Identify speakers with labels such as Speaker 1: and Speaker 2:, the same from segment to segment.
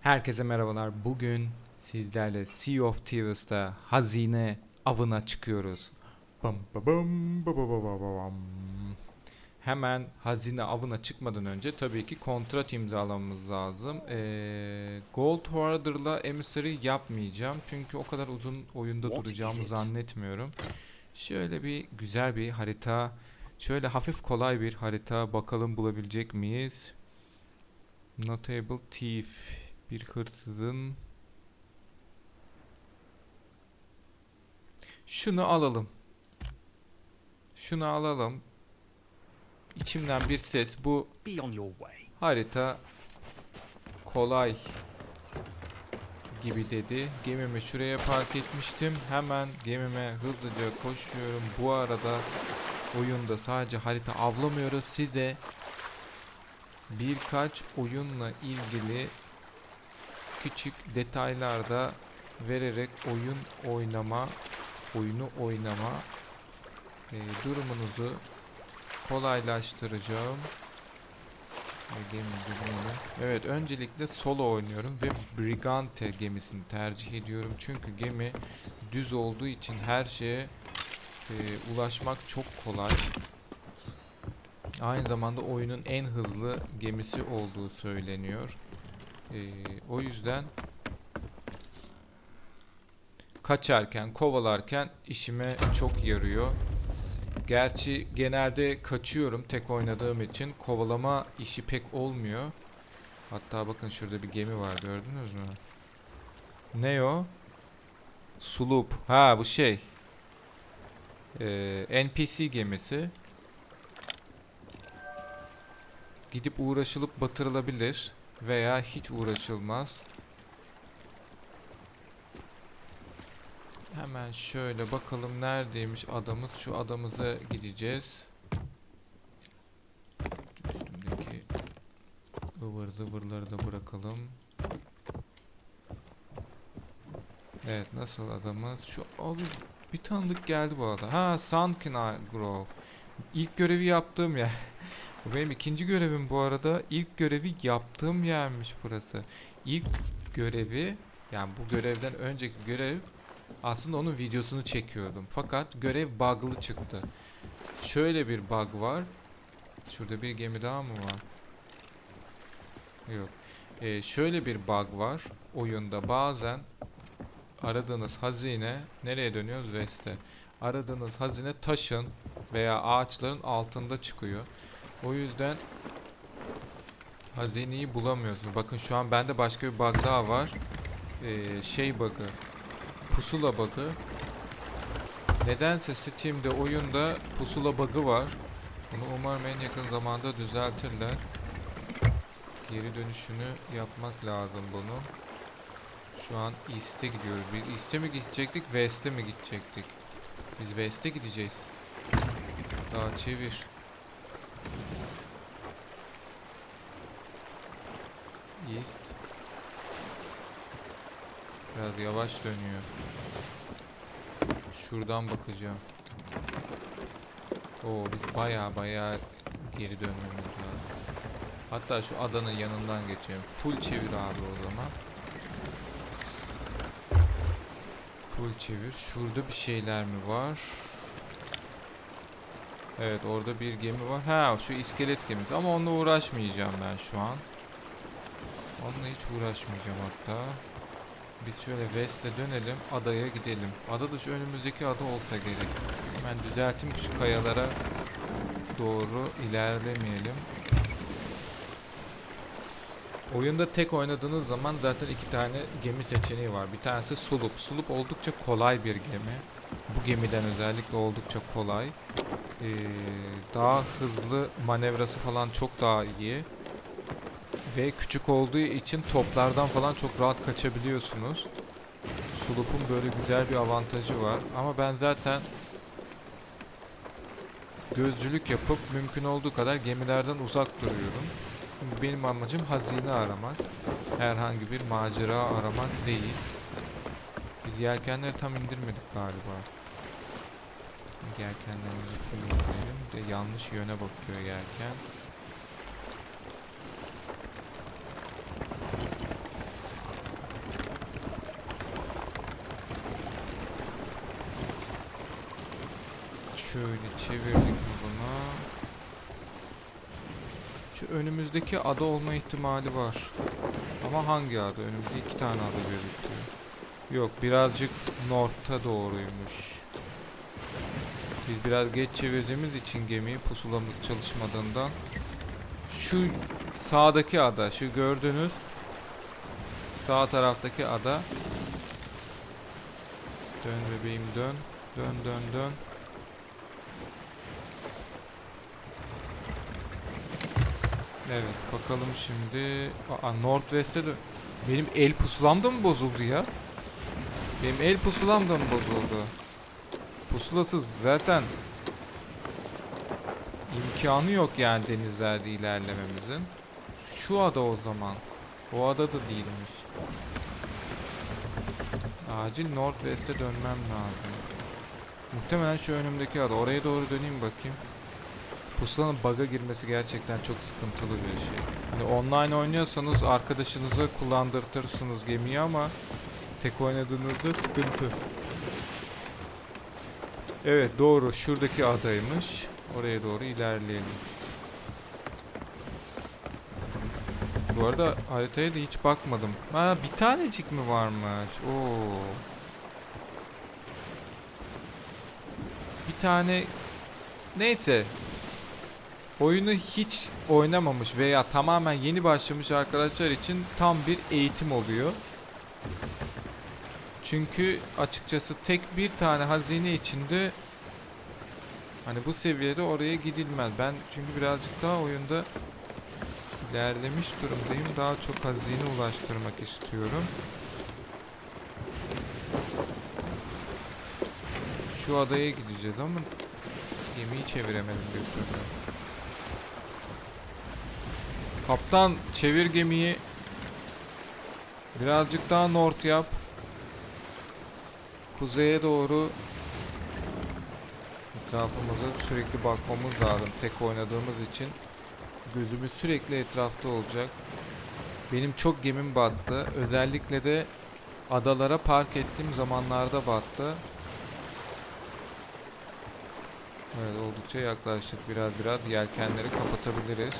Speaker 1: Herkese merhabalar. Bugün sizlerle Sea of Thieves'ta hazine avına çıkıyoruz. Bam ba bam ba ba ba ba ba bam. Hemen hazine avına çıkmadan önce tabii ki kontrat imzalamamız lazım. Ee, Gold Hoarder'la Emissary yapmayacağım. Çünkü o kadar uzun oyunda
Speaker 2: What
Speaker 1: duracağımı zannetmiyorum. Şöyle bir güzel bir harita. Şöyle hafif kolay bir harita. Bakalım bulabilecek miyiz? Notable Thief. Bir hırsızın Şunu alalım. Şunu alalım. İçimden bir ses bu harita kolay gibi dedi. Gemimi şuraya park etmiştim. Hemen gemime hızlıca koşuyorum. Bu arada oyunda sadece harita avlamıyoruz. Size birkaç oyunla ilgili küçük detaylar da vererek oyun oynama, oyunu oynama e, durumunuzu kolaylaştıracağım. Evet, öncelikle solo oynuyorum ve Brigante gemisini tercih ediyorum. Çünkü gemi düz olduğu için her şeye e, ulaşmak çok kolay. Aynı zamanda oyunun en hızlı gemisi olduğu söyleniyor. Ee, o yüzden kaçarken, kovalarken işime çok yarıyor. Gerçi genelde kaçıyorum tek oynadığım için. Kovalama işi pek olmuyor. Hatta bakın şurada bir gemi var gördünüz mü? Ne o? Sulup. Ha bu şey. Ee, NPC gemisi. Gidip uğraşılıp batırılabilir veya hiç uğraşılmaz. Hemen şöyle bakalım neredeymiş adamız. Şu adamıza gideceğiz. Üstümdeki ıvır zıvırları da bırakalım. Evet nasıl adamız? Şu abi bir tanıdık geldi bu arada. Ha Sunken Grove. İlk görevi yaptığım yer. Bu benim ikinci görevim bu arada. İlk görevi yaptığım yermiş burası. İlk görevi yani bu görevden önceki görev aslında onun videosunu çekiyordum. Fakat görev bug'lı çıktı. Şöyle bir bug var. Şurada bir gemi daha mı var? Yok. Ee, şöyle bir bug var. Oyunda bazen aradığınız hazine nereye dönüyoruz? West'e. Aradığınız hazine taşın veya ağaçların altında çıkıyor. O yüzden hazineyi bulamıyorsunuz. Bakın şu an bende başka bir bug daha var. Ee, şey bug'ı. Pusula bug'ı. Nedense Steam'de oyunda pusula bug'ı var. Bunu umarım en yakın zamanda düzeltirler. Geri dönüşünü yapmak lazım bunu. Şu an East'e gidiyoruz. Biz East'e mi gidecektik, West'e mi gidecektik? Biz West'e gideceğiz. Daha çevir. East. Biraz yavaş dönüyor. Şuradan bakacağım. Oo biz baya baya geri dönmemiz lazım. Hatta şu adanın yanından geçelim. Full çevir abi o zaman. Full çevir. Şurada bir şeyler mi var? Evet orada bir gemi var. Ha şu iskelet gemisi ama onunla uğraşmayacağım ben şu an. Onunla hiç uğraşmayacağım hatta. Biz şöyle west'e dönelim, adaya gidelim. Ada da şu önümüzdeki ada olsa gerek. Hemen düzelteyim şu kayalara doğru ilerlemeyelim. Oyunda tek oynadığınız zaman zaten iki tane gemi seçeneği var. Bir tanesi Sulup. Sulup oldukça kolay bir gemi. Bu gemiden özellikle oldukça kolay. Ee, daha hızlı manevrası falan çok daha iyi. Ve küçük olduğu için toplardan falan çok rahat kaçabiliyorsunuz. Sulup'un böyle güzel bir avantajı var. Ama ben zaten gözcülük yapıp mümkün olduğu kadar gemilerden uzak duruyorum. Benim amacım hazine aramak. Herhangi bir macera aramak değil. Biz yelkenleri tam indirmedik galiba. Yelkenden uzakta. De yanlış yöne bakıyor yelken. Şöyle çevirdik bunu? Şu önümüzdeki ada olma ihtimali var. Ama hangi ada? Önümüzde iki tane ada gözüküyor. Yok birazcık norta doğruymuş. Biz biraz geç çevirdiğimiz için gemiyi pusulamız çalışmadığından şu sağdaki ada, şu gördüğünüz sağ taraftaki ada Dön bebeğim dön. Dön dön dön. Evet bakalım şimdi. Aa Northwest'e dön. Benim el pusulam da mı bozuldu ya? Benim el pusulam da mı bozuldu? Pusulasız zaten imkanı yok yani denizlerde ilerlememizin. Şu ada o zaman. O ada da değilmiş. Acil Northwest'e dönmem lazım. Muhtemelen şu önümdeki ada. Oraya doğru döneyim bakayım. Pusulanın bug'a girmesi gerçekten çok sıkıntılı bir şey. Hani online oynuyorsanız arkadaşınıza kullandırtırsınız gemiyi ama tek oynadığınızda sıkıntı. Evet doğru şuradaki adaymış. Oraya doğru ilerleyelim. Bu arada haritaya da hiç bakmadım. Ha bir tanecik mi varmış? Oo. Bir tane neyse oyunu hiç oynamamış veya tamamen yeni başlamış arkadaşlar için tam bir eğitim oluyor. Çünkü açıkçası tek bir tane hazine içinde hani bu seviyede oraya gidilmez. Ben çünkü birazcık daha oyunda ilerlemiş durumdayım. Daha çok hazine ulaştırmak istiyorum. Şu adaya gideceğiz ama gemiyi çeviremedim bir türlü. Kaptan çevir gemiyi. Birazcık daha north yap. Kuzeye doğru etrafımıza sürekli bakmamız lazım tek oynadığımız için. Gözümüz sürekli etrafta olacak. Benim çok gemim battı. Özellikle de adalara park ettiğim zamanlarda battı. Evet oldukça yaklaştık. Biraz biraz yelkenleri kapatabiliriz.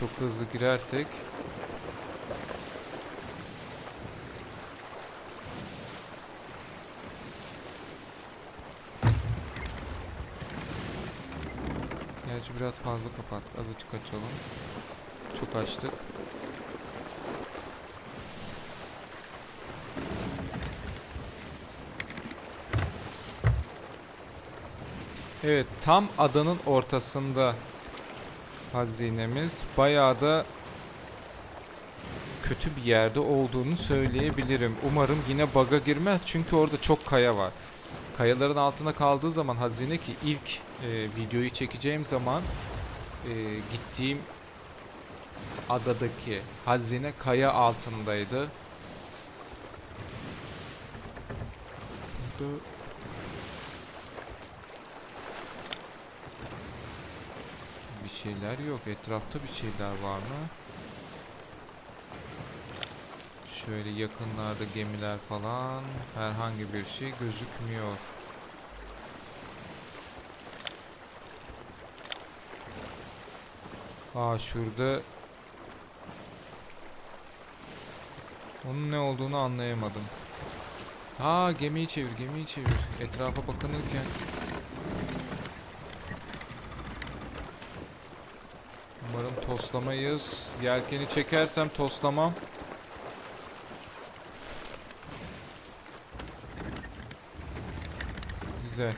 Speaker 1: Çok hızlı girersek Gerçi biraz fazla kapat. Azıcık açalım. Çok açtık. Evet, tam adanın ortasında hazinemiz. Bayağı da kötü bir yerde olduğunu söyleyebilirim. Umarım yine bug'a girmez çünkü orada çok kaya var. Kayaların altında kaldığı zaman hazine ki ilk e, videoyu çekeceğim zaman e, gittiğim adadaki hazine kaya altındaydı. Burada bir şeyler yok. Etrafta bir şeyler var mı? Şöyle yakınlarda gemiler falan herhangi bir şey gözükmüyor. Aa şurada onun ne olduğunu anlayamadım. Aa gemiyi çevir, gemiyi çevir. Etrafa bakınırken Umarım toslamayız. Yelkeni çekersem toslamam. Güzel.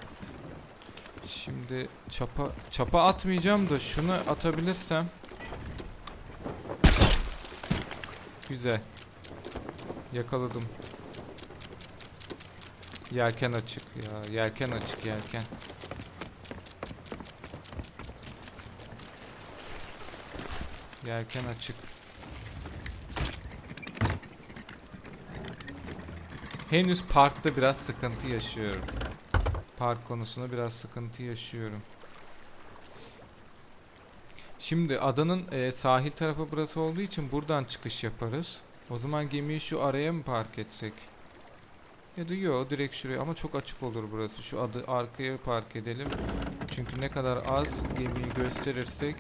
Speaker 1: Şimdi çapa çapa atmayacağım da şunu atabilirsem. Güzel. Yakaladım. Yelken açık ya. Yelken açık yelken. Yelken açık. Henüz parkta biraz sıkıntı yaşıyorum. Park konusunda biraz sıkıntı yaşıyorum. Şimdi adanın e, sahil tarafı burası olduğu için buradan çıkış yaparız. O zaman gemiyi şu araya mı park etsek? Ya da yo direkt şuraya ama çok açık olur burası. Şu adı arkaya park edelim. Çünkü ne kadar az gemiyi gösterirsek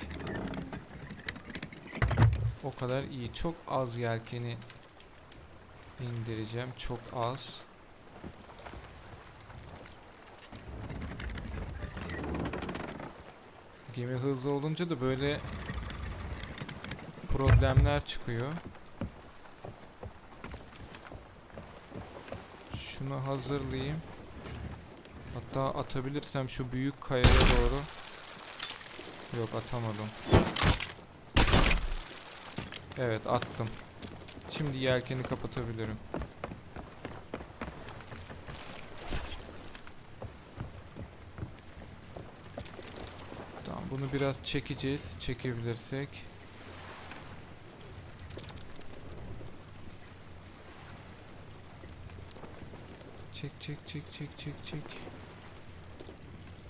Speaker 1: o kadar iyi. Çok az yelkeni indireceğim. Çok az. Gemi hızlı olunca da böyle problemler çıkıyor. Şunu hazırlayayım. Hatta atabilirsem şu büyük kayaya doğru. Yok atamadım. Evet attım. Şimdi yelkeni kapatabilirim. Tamam bunu biraz çekeceğiz. Çekebilirsek. Çek çek çek çek çek çek.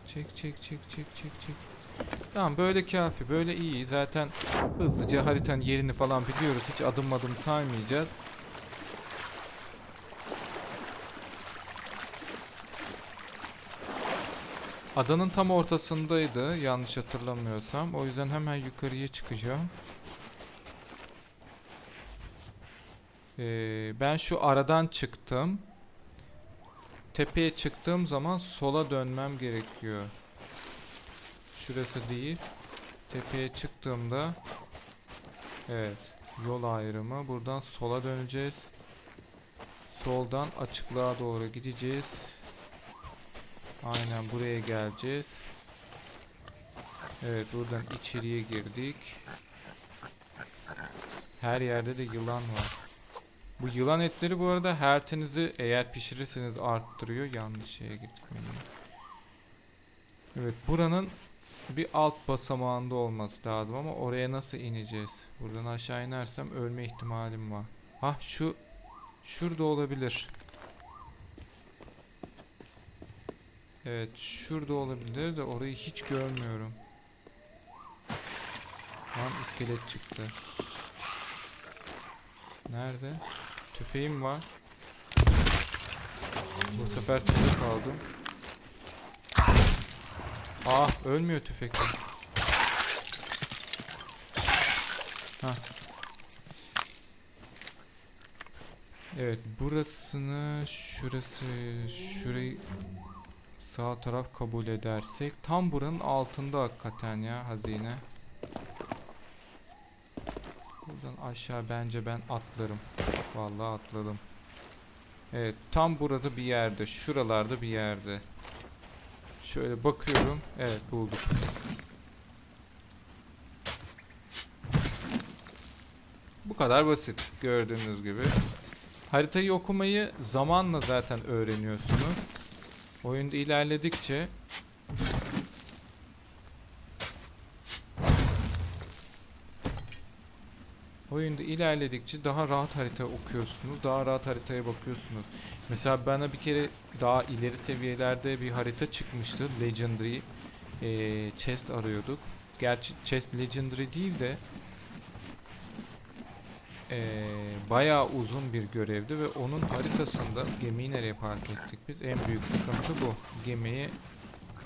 Speaker 1: Çek çek çek çek çek çek. Tamam böyle kafi böyle iyi zaten hızlıca haritanın yerini falan biliyoruz hiç adım adım saymayacağız. Adanın tam ortasındaydı yanlış hatırlamıyorsam o yüzden hemen yukarıya çıkacağım. Ee, ben şu aradan çıktım. Tepeye çıktığım zaman sola dönmem gerekiyor. Şurası değil. Tepeye çıktığımda Evet. Yol ayrımı. Buradan sola döneceğiz. Soldan açıklığa doğru gideceğiz. Aynen buraya geleceğiz. Evet buradan içeriye girdik. Her yerde de yılan var. Bu yılan etleri bu arada health'inizi eğer pişirirseniz arttırıyor. Yanlış şeye gitmeyin. Evet buranın bir alt basamağında olması lazım ama oraya nasıl ineceğiz? Buradan aşağı inersem ölme ihtimalim var. Hah şu şurada olabilir. Evet şurada olabilir de orayı hiç görmüyorum. Lan iskelet çıktı. Nerede? Tüfeğim var. Bu sefer tüfek aldım. Ah ölmüyor tüfekle. Hah. Evet burasını şurası şurayı sağ taraf kabul edersek tam buranın altında hakikaten ya hazine. Buradan aşağı bence ben atlarım. Vallahi atladım. Evet tam burada bir yerde şuralarda bir yerde. Şöyle bakıyorum. Evet bulduk. Bu kadar basit gördüğünüz gibi. Haritayı okumayı zamanla zaten öğreniyorsunuz. Oyunda ilerledikçe Oyunda ilerledikçe daha rahat harita okuyorsunuz, daha rahat haritaya bakıyorsunuz. Mesela bana bir kere daha ileri seviyelerde bir harita çıkmıştı. Legendary eee, chest arıyorduk. Gerçi chest legendary değil de eee bayağı uzun bir görevdi ve onun haritasında gemiyi nereye park ettik biz? En büyük sıkıntı bu. Gemiyi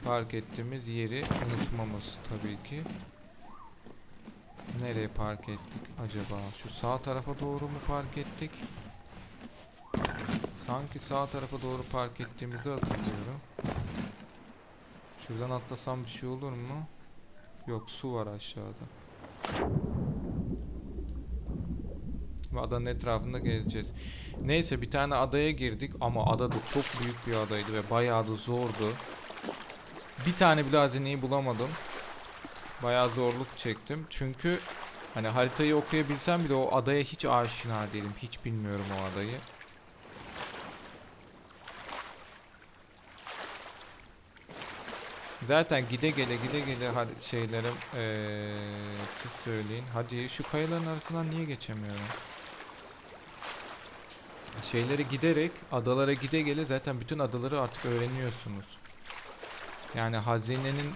Speaker 1: park ettiğimiz yeri unutmamız tabii ki. Nereye park ettik acaba? Şu sağ tarafa doğru mu park ettik? Sanki sağ tarafa doğru park ettiğimizi hatırlıyorum. Şuradan atlasam bir şey olur mu? Yok su var aşağıda. Ve adanın etrafında gezeceğiz. Neyse bir tane adaya girdik ama ada da çok büyük bir adaydı ve bayağı da zordu. Bir tane bile hazineyi bulamadım. Bayağı zorluk çektim. Çünkü hani haritayı okuyabilsem bile o adaya hiç aşina değilim. Hiç bilmiyorum o adayı. Zaten gide gele gide gele hadi şeylerim eee siz söyleyin. Hadi şu kayaların arasından niye geçemiyorum? Şeyleri giderek adalara gide gele zaten bütün adaları artık öğreniyorsunuz. Yani hazinenin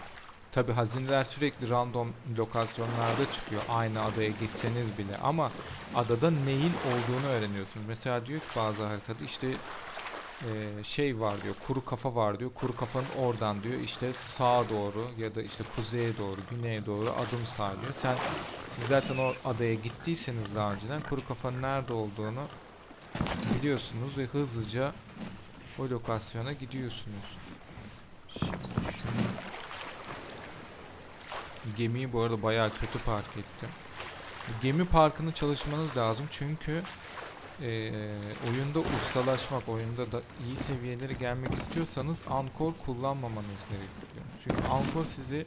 Speaker 1: Tabi hazineler sürekli random lokasyonlarda çıkıyor aynı adaya gitseniz bile ama adada neyin olduğunu öğreniyorsunuz. Mesela diyor ki bazı haritada işte e, şey var diyor. Kuru kafa var diyor. Kuru kafanın oradan diyor. işte sağa doğru ya da işte kuzeye doğru, güneye doğru adım sağ diyor. Sen siz zaten o adaya gittiyseniz daha önceden kuru kafanın nerede olduğunu biliyorsunuz ve hızlıca o lokasyona gidiyorsunuz. Şimdi şunu Gemiyi bu arada bayağı kötü park ettim. Gemi parkını çalışmanız lazım çünkü eee, oyunda ustalaşmak, oyunda da iyi seviyelere gelmek istiyorsanız ankor kullanmamanız gerekiyor. Çünkü ankor sizi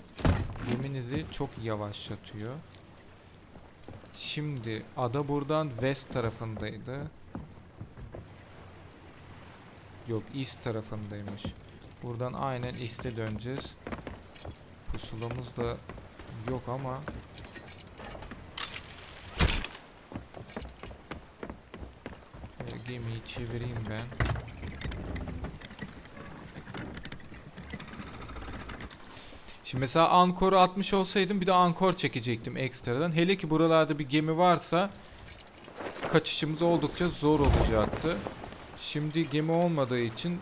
Speaker 1: geminizi çok yavaşlatıyor. Şimdi ada buradan west tarafındaydı. Yok east tarafındaymış. Buradan aynen east'e döneceğiz. Pusulamız da yok ama Şöyle gemiyi çevireyim ben. Şimdi mesela ankoru atmış olsaydım bir de ankor çekecektim ekstradan. Hele ki buralarda bir gemi varsa kaçışımız oldukça zor olacaktı. Şimdi gemi olmadığı için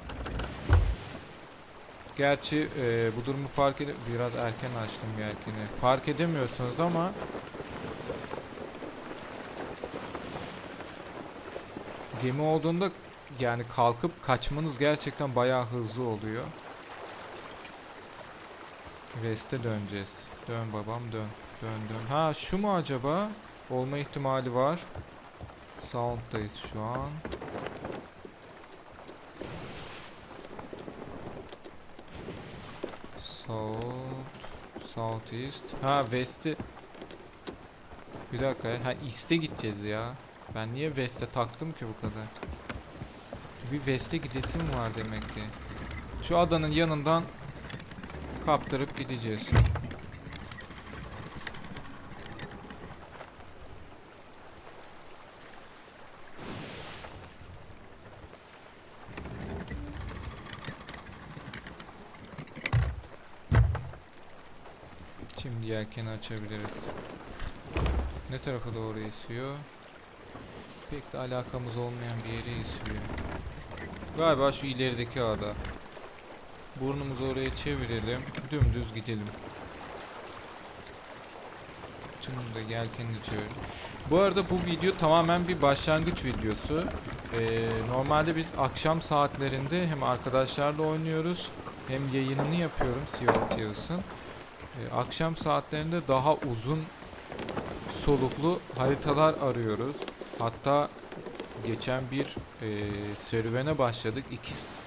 Speaker 1: Gerçi e, bu durumu fark edip biraz erken açtım yelkeni. Fark edemiyorsunuz ama gemi olduğunda yani kalkıp kaçmanız gerçekten bayağı hızlı oluyor. West'e döneceğiz. Dön babam dön. Dön dön. Ha şu mu acaba? Olma ihtimali var. Sound'dayız şu an. South, Southeast. Ha West'i. Bir dakika ya. Ha East'e gideceğiz ya. Ben niye West'e taktım ki bu kadar? Bir West'e gidesim var demek ki. Şu adanın yanından kaptırıp gideceğiz. Şimdi yelkeni açabiliriz. Ne tarafa doğru esiyor? Pek de alakamız olmayan bir yere esiyor. Galiba şu ilerideki ada. Burnumuzu oraya çevirelim. Dümdüz gidelim. Şunu da yelkenini çevirelim. Bu arada bu video tamamen bir başlangıç videosu. Ee, normalde biz akşam saatlerinde hem arkadaşlarla oynuyoruz hem yayınını yapıyorum Sea of. Ee, akşam saatlerinde daha uzun soluklu haritalar arıyoruz. Hatta geçen bir e, serüvene başladık.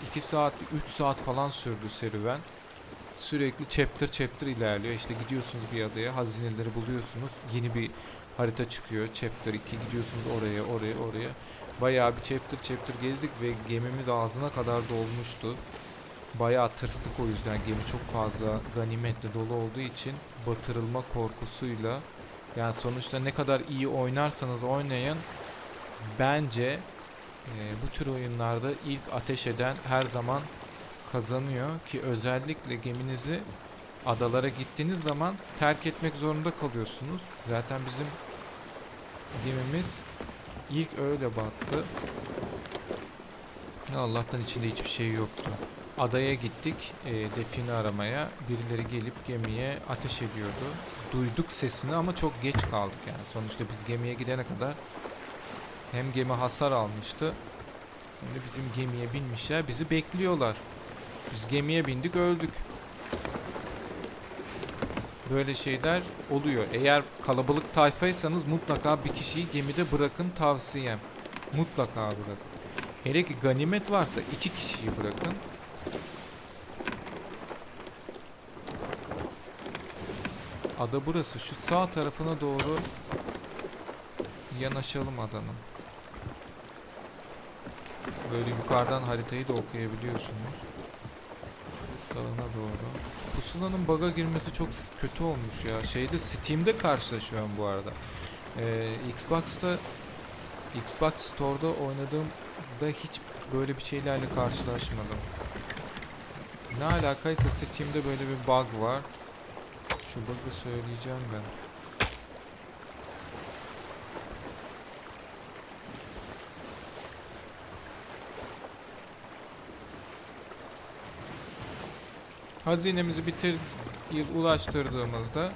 Speaker 1: 2 saat, 3 saat falan sürdü serüven. Sürekli chapter chapter ilerliyor. İşte gidiyorsunuz bir adaya, hazineleri buluyorsunuz. Yeni bir harita çıkıyor. Chapter 2 gidiyorsunuz oraya, oraya, oraya. Bayağı bir chapter chapter gezdik ve gemimiz ağzına kadar dolmuştu. Bayağı tırstık o yüzden gemi çok fazla ganimetle dolu olduğu için batırılma korkusuyla yani sonuçta ne kadar iyi oynarsanız oynayın bence e, bu tür oyunlarda ilk ateş eden her zaman kazanıyor ki özellikle geminizi adalara gittiğiniz zaman terk etmek zorunda kalıyorsunuz. Zaten bizim gemimiz ilk öyle battı. Allah'tan içinde hiçbir şey yoktu. Adaya gittik e, define aramaya. Birileri gelip gemiye ateş ediyordu. Duyduk sesini ama çok geç kaldık yani. Sonuçta biz gemiye gidene kadar hem gemi hasar almıştı de bizim gemiye binmişler. Bizi bekliyorlar. Biz gemiye bindik öldük. Böyle şeyler oluyor. Eğer kalabalık tayfaysanız mutlaka bir kişiyi gemide bırakın tavsiyem. Mutlaka bırakın. Hele ki ganimet varsa iki kişiyi bırakın. Ada burası. Şu sağ tarafına doğru yanaşalım adanın. Böyle yukarıdan haritayı da okuyabiliyorsunuz. Sağına doğru. Pusulanın bug'a girmesi çok kötü olmuş ya. Şeyde Steam'de karşılaşıyorum bu arada. Ee, Xbox'ta Xbox Store'da oynadığımda hiç böyle bir şeylerle karşılaşmadım. Ne alakaysa Steam'de böyle bir bug var. Şu bug'ı söyleyeceğim ben. Hazinemizi bitir yıl ulaştırdığımızda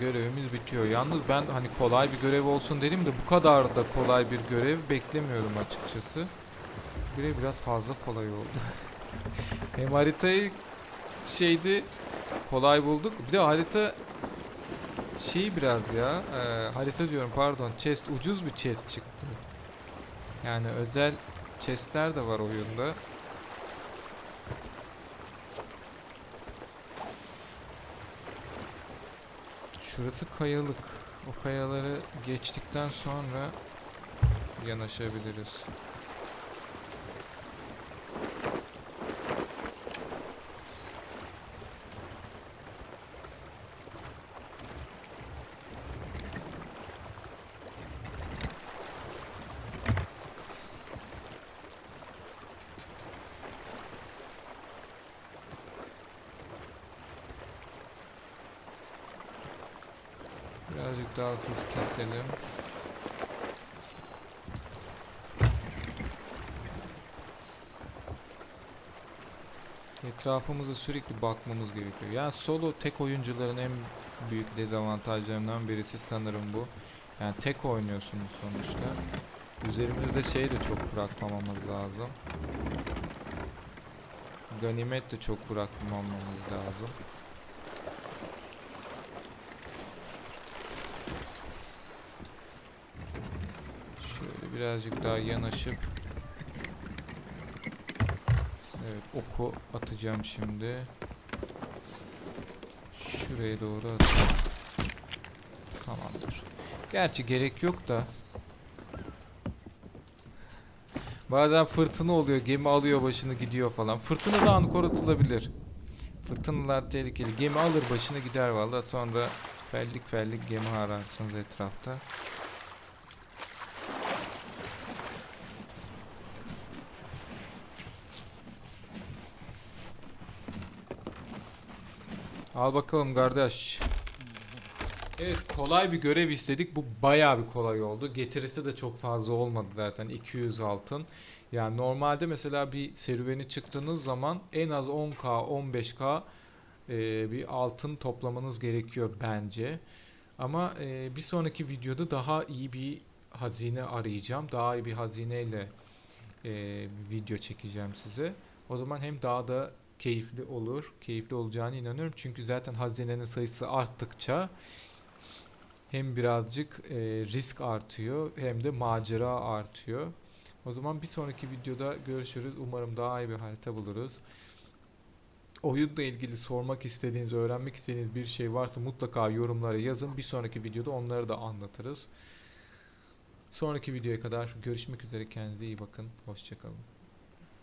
Speaker 1: görevimiz bitiyor. Yalnız ben hani kolay bir görev olsun dedim de bu kadar da kolay bir görev beklemiyorum açıkçası. Görev biraz fazla kolay oldu. Hem haritayı şeydi kolay bulduk. Bir de harita şey biraz ya e, harita diyorum pardon chest ucuz bir chest çıktı. Yani özel chestler de var oyunda. Şurası kayalık. O kayaları geçtikten sonra yanaşabiliriz. Birazcık daha hız keselim. Etrafımıza sürekli bakmamız gerekiyor. Yani solo tek oyuncuların en büyük dezavantajlarından birisi sanırım bu. Yani tek oynuyorsunuz sonuçta. Üzerimizde şey de çok bırakmamamız lazım. Ganimet de çok bırakmamamız lazım. Şöyle birazcık daha yanaşıp Evet oku atacağım şimdi. Şuraya doğru atacağım. Tamamdır. Gerçi gerek yok da. Bazen fırtına oluyor, gemi alıyor başını gidiyor falan. Fırtına da anı atılabilir. Fırtınalar tehlikeli. Gemi alır başını gider vallahi sonra fellik fellik gemi ararsınız etrafta. Al bakalım kardeş. Evet kolay bir görev istedik. Bu bayağı bir kolay oldu. Getirisi de çok fazla olmadı zaten. 200 altın. Yani normalde mesela bir serüveni çıktığınız zaman en az 10k 15k e, bir altın toplamanız gerekiyor bence. Ama e, bir sonraki videoda daha iyi bir hazine arayacağım. Daha iyi bir hazineyle e, video çekeceğim size. O zaman hem daha da keyifli olur. Keyifli olacağını inanıyorum. Çünkü zaten hazinenin sayısı arttıkça hem birazcık e, risk artıyor hem de macera artıyor. O zaman bir sonraki videoda görüşürüz. Umarım daha iyi bir harita buluruz. Oyunla ilgili sormak istediğiniz, öğrenmek istediğiniz bir şey varsa mutlaka yorumlara yazın. Bir sonraki videoda onları da anlatırız. Sonraki videoya kadar görüşmek üzere. Kendinize iyi bakın. Hoşçakalın.